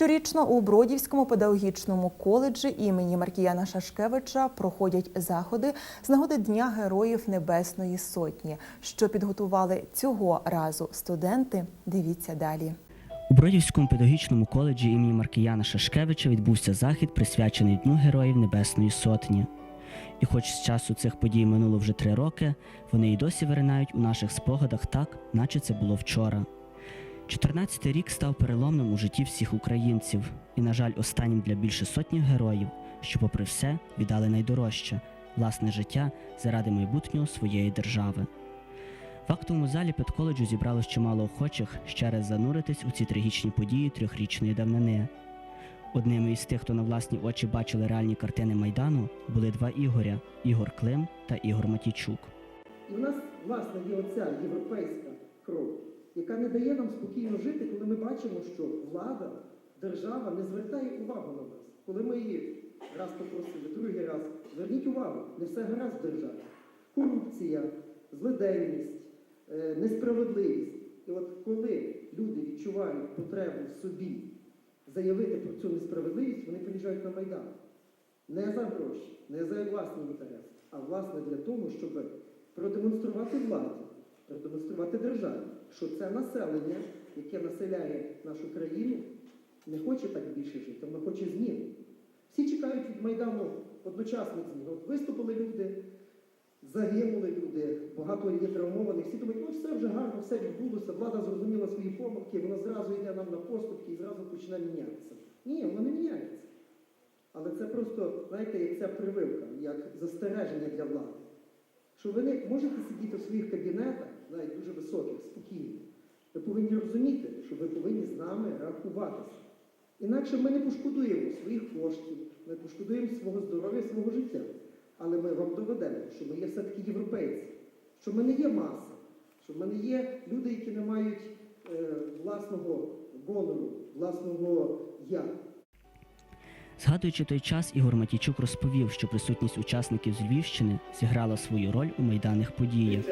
Щорічно у Бродівському педагогічному коледжі імені Маркіяна Шашкевича проходять заходи з нагоди Дня Героїв Небесної Сотні. Що підготували цього разу студенти? Дивіться далі. У Бродівському педагогічному коледжі імені Маркіяна Шашкевича відбувся захід, присвячений Дню Героїв Небесної Сотні. І хоч з часу цих подій минуло вже три роки, вони й досі виринають у наших спогадах так, наче це було вчора. 14-й рік став переломним у житті всіх українців, і, на жаль, останнім для більше сотні героїв, що, попри все, віддали найдорожче власне життя заради майбутнього своєї держави. В актовому залі педколеджу зібралось чимало охочих ще раз зануритись у ці трагічні події трьохрічної давнини. Одними із тих, хто на власні очі бачили реальні картини Майдану, були два Ігоря Ігор Клим та Ігор Матійчук. І в нас, власне, є оця європейська яка не дає нам спокійно жити, коли ми бачимо, що влада, держава не звертає увагу на нас. Коли ми її раз попросили, другий раз, зверніть увагу, не все гаразд в державі. Корупція, злиденність, е, несправедливість. І от коли люди відчувають потребу в собі заявити про цю несправедливість, вони приїжджають на Майдан. Не за гроші, не за власний інтерес, а власне для того, щоб продемонструвати владі, продемонструвати державі, що це населення, яке населяє нашу країну, не хоче так більше жити, воно хоче змін. Всі чекають від Майдану одночасних змін. От виступили люди, загинули люди, багато є травмованих. Всі думають, ну все вже гарно, все відбулося, влада зрозуміла свої помилки, вона зразу йде нам на поступки і зразу почне мінятися. Ні, воно не міняється. Але це просто, знаєте, як ця прививка, як застереження для влади. Що ви не можете сидіти в своїх кабінетах, навіть дуже високих, спокійно. Ви повинні розуміти, що ви повинні з нами рахуватися. Інакше ми не пошкодуємо своїх коштів, ми пошкодуємо свого здоров'я, свого життя. Але ми вам доведемо, що ми є все-таки європейці, що ми не є маса, що ми не є люди, які не мають е, власного гонору, власного я. Згадуючи той час, Ігор Матійчук розповів, що присутність учасників з Львівщини зіграла свою роль у майданних подіях.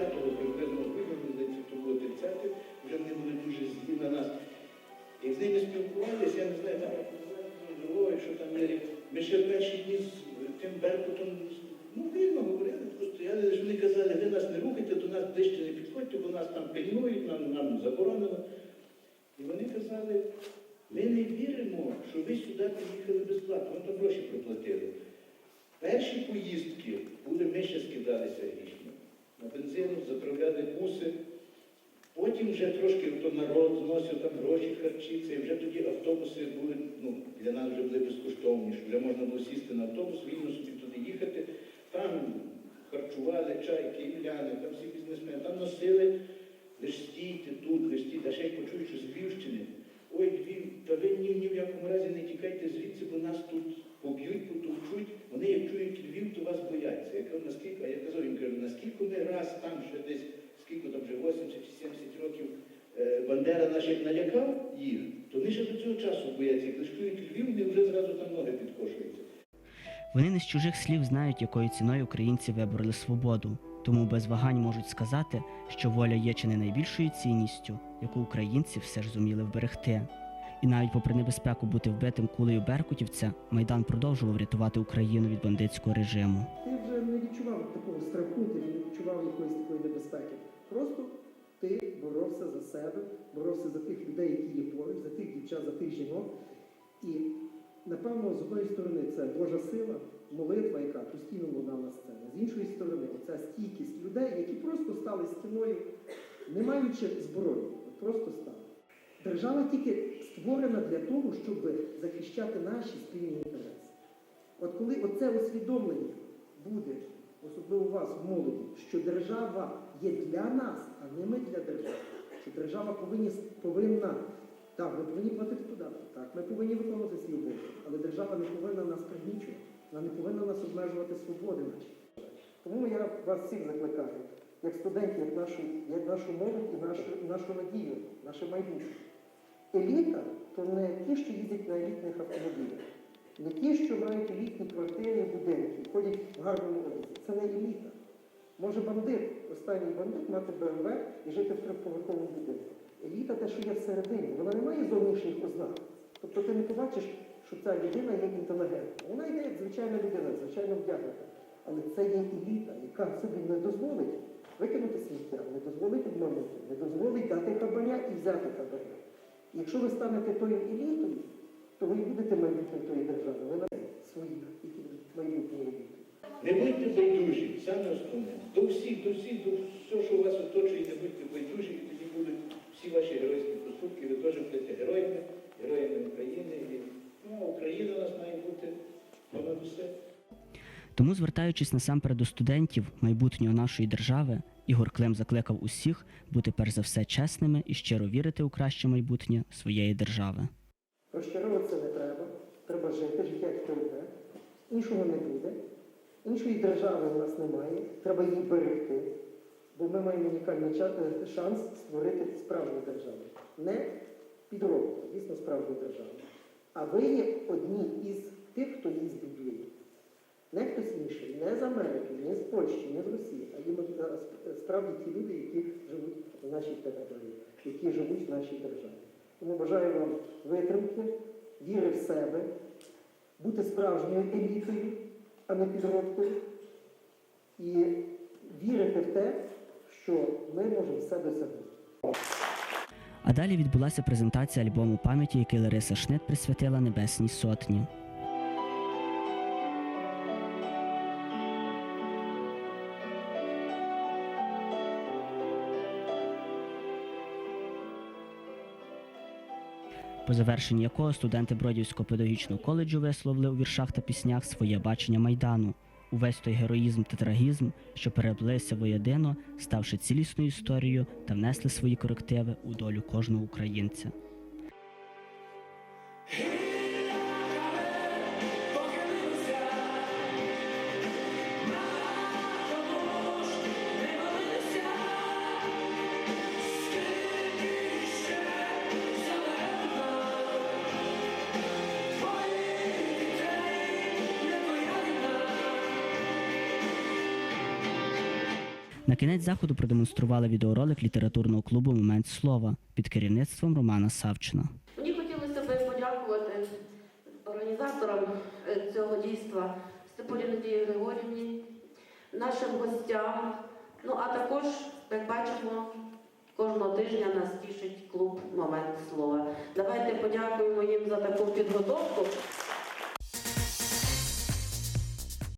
Ближче не підходьте, бо нас там пильнують, нам, нам заборонено. І вони казали, ми не віримо, що ви сюди приїхали безплатно, вам там гроші проплатили. Перші поїздки були, ми ще скидалися грішми. На бензину заправляли буси. Потім вже трошки то народ зносив там гроші, харчі, це і вже тоді автобуси були, ну, для нас вже були безкоштовні, що вже можна було сісти на автобус, вільно собі туди їхати. Там харчували чайки, іляни, там всі бізнесмени, там носили, лиш стійте тут, лиш стійте, а ще й почують, що з Львівщини. Ой, Львів, та ви ні, ні в якому разі не тікайте звідси, бо нас тут поб'ють, потовчуть. Вони як чують Львів, то вас бояться. Я кажу, наскільки, а я казав їм, кажу, наскільки ми раз там ще десь, скільки там вже 80 чи 70 років е, Бандера наш як налякав їх, то вони ще до цього часу бояться. Як лиш Львів, вони вже зразу там ноги підкошуються. Вони не з чужих слів знають, якою ціною українці вибороли свободу, тому без вагань можуть сказати, що воля є чи не найбільшою цінністю, яку українці все ж зуміли вберегти. І навіть попри небезпеку бути вбитим кулею беркутівця, Майдан продовжував рятувати Україну від бандитського режиму. Ти вже не відчував такого страху, ти вже не відчував якоїсь такої небезпеки. Просто ти боровся за себе, боровся за тих людей, які є поруч, за тих дівчат, за тих жінок. І напевно, з одної сторони, це Божа сила, молитва, яка постійно лунала на сцені. З іншої сторони, оця стійкість людей, які просто стали стіною, не маючи зброї, просто стали. Держава тільки створена для того, щоб захищати наші спільні інтереси. От коли оце усвідомлення буде, особливо вас молоді, що держава є для нас, а не ми для держави, що держава повинні, повинна, так, ми повинні платити податки, так, ми повинні виконувати свій обов'язок, але держава не повинна нас пригнічувати, вона не повинна нас обмежувати свободи наші. Тому я вас всіх закликаю, як студентів, як нашу, як нашу молодь і нашу, нашу надію, наше майбутнє. Еліта то не ті, що їздять на елітних автомобілях, не ті, що мають елітні квартири, будинки, ходять в гарному одязі. Це не еліта. Може бандит, останній бандит мати БМВ і жити в трьохповерховому будинку. Еліта те, що є всередині, вона не має зовнішніх ознак. Тобто ти не побачиш, що ця людина є інтелігентна. Вона йде як звичайна людина, звичайно вдягнута. Але це є еліта, яка собі не дозволить викинути сміття, не дозволить обманути, не дозволить дати хабаря і взяти хабаря. Якщо ви станете тою елітою, то ви і будете майбутнім тої держави. Ви своїх, які будуть майбутні еліти. Не будьте байдужі, саме основне. До всіх, до всіх, до всього, що вас оточує, не будьте байдужі, і тоді будуть всі ваші геройські поступки. Ви теж будете героями, героями України. І, ну, Україна у нас має бути понад усе. Тому, звертаючись насамперед до студентів майбутнього нашої держави, Ігор Клим закликав усіх бути перш за все чесними і щиро вірити у краще майбутнє своєї держави. Розчаровуватися не треба. Треба жити, життя як одне. Іншого не буде. Іншої держави в нас немає. Треба її берегти. Бо ми маємо унікальний е, шанс створити справжню державу. Не підробку, дійсно справжню державу. А ви є одні із тих, хто її збудує. Не хтось інший, не з Америки, не з Польщі, не з Росії, а е, справді ті люди, які живуть в нашій території, які живуть в нашій державі. Тому бажаю вам витримки, віри в себе, бути справжньою елітою, а не підробкою, і вірити в те, що ми можемо все досягнути. А далі відбулася презентація альбому пам'яті, який Лариса Шнит присвятила Небесній Сотні. По завершенні якого студенти Бродівського педагогічного коледжу висловили у віршах та піснях своє бачення майдану, увесь той героїзм та трагізм, що переплилися воєдино, ставши цілісною історією та внесли свої корективи у долю кожного українця. На кінець заходу продемонстрували відеоролик літературного клубу Момент слова під керівництвом Романа Савчина. Мені хотілося би подякувати організаторам е, цього дійства Степані Надії Григорівні, нашим гостям. Ну а також, як бачимо, кожного тижня нас тішить клуб Момент слова. Давайте подякуємо їм за таку підготовку.